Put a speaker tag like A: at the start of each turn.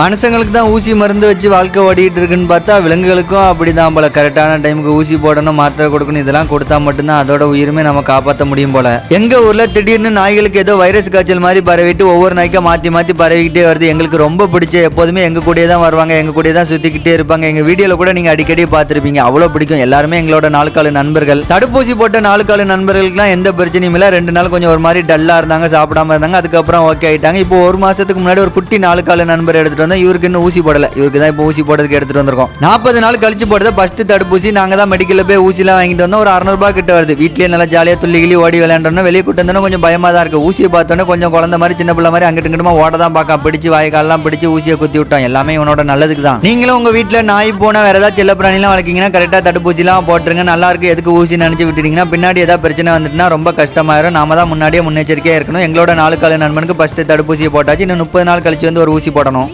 A: மனுஷங்களுக்கு தான் ஊசி மருந்து வச்சு வாழ்க்கை ஓடிட்டு இருக்குன்னு பார்த்தா விலங்குகளுக்கும் அப்படி தான் போல கரெக்டான டைமுக்கு ஊசி போடணும் மாத்திரை கொடுக்கணும் இதெல்லாம் கொடுத்தா மட்டும்தான் அதோட உயிருமே நம்ம காப்பாற்ற முடியும் போல. எங்க ஊர்ல திடீர்னு நாய்களுக்கு ஏதோ வைரஸ் காய்ச்சல் மாதிரி பரவிட்டு ஒவ்வொரு நாய்க்கா மாத்தி மாத்தி பரவிக்கிட்டே வருது. எங்களுக்கு ரொம்ப பிடிச்ச எப்போதுமே எங்க கூடயே தான் வருவாங்க எங்க கூடயே தான் சுத்திக்கிட்டே இருப்பாங்க. எங்க வீடியோல கூட நீங்க அடிக்கடி பார்த்துருப்பீங்க. அவ்வளவு பிடிக்கும். எல்லாருமே எங்களோட நாலு நண்பர்கள். தடுப்பூசி போட்ட நாலு காலு நண்பர்களுக்குலாம் எந்த பிரச்சனையும் இல்லை. ரெண்டு நாள் கொஞ்சம் ஒரு மாதிரி டல்லா இருந்தாங்க சாப்பிடாம இருந்தாங்க. அதுக்கப்புறம் ஓகே ஆயிட்டாங்க. இப்போ ஒரு மாசத்துக்கு முன்னாடி ஒரு குட்டி நாலு காலு நண்பர் எடுத்துட்டு வந்தா இவருக்கு இன்னும் ஊசி போடல. இவருக்கு தான் இப்போ ஊசி போடுறதுக்கு எடுத்துட்டு வந்திருக்கோம். நாற்பது நாள் கழிச்சு போடுறது ஃபர்ஸ்ட் தடுப்பூசி நாங்க தான் மெடிக்கல்ல போய் ஊசிலாம் வாங்கிட்டு வந்தோம். ஒரு அறுநூறுபா கிட்ட வருது. வீட்லயே நல்லா ஜாலியா துள்ளி கிளி ஓடி விளையாண்டோம் வெளியே கூட்டு வந்தோம் கொஞ்சம் பயமா தான் இருக்கு. ஊசியை பார்த்தோன்னே கொஞ்சம் குழந்தை மாதிரி சின்ன பிள்ளை மாதிரி அங்கிட்டு இங்கிட்டுமா ஓட தான் பார்க்க பிடிச்சு வாய்க்காலெல்லாம் பிடிச்சு ஊசியை குத்தி விட்டோம் எல்லாமே உனோட நல்லதுக்கு தான். நீங்களும் உங்க வீட்டில் நாய் போனா வேற ஏதாவது செல்ல பிராணிலாம் வளர்க்கீங்கன்னா கரெக்டாக தடுப்பூசிலாம் போட்டுருங்க. நல்லா இருக்கு. எதுக்கு ஊசி நினைச்சு விட்டுட்டீங்கன்னா பின்னாடி ஏதாவது பிரச்சனை வந்துட்டுனா ரொம்ப கஷ்டமாயிரும். நாம தான் முன்னாடியே முன்னெச்சரிக்கையா இருக்கணும். எங்களோட நாலு கால நண்பனுக்கு ஃபர்ஸ்ட் தடுப்பூசியை போட்டாச்சு. இன்னும் முப்பது நாள் கழிச்சு வந்து ஒரு ஊசி போடணும்.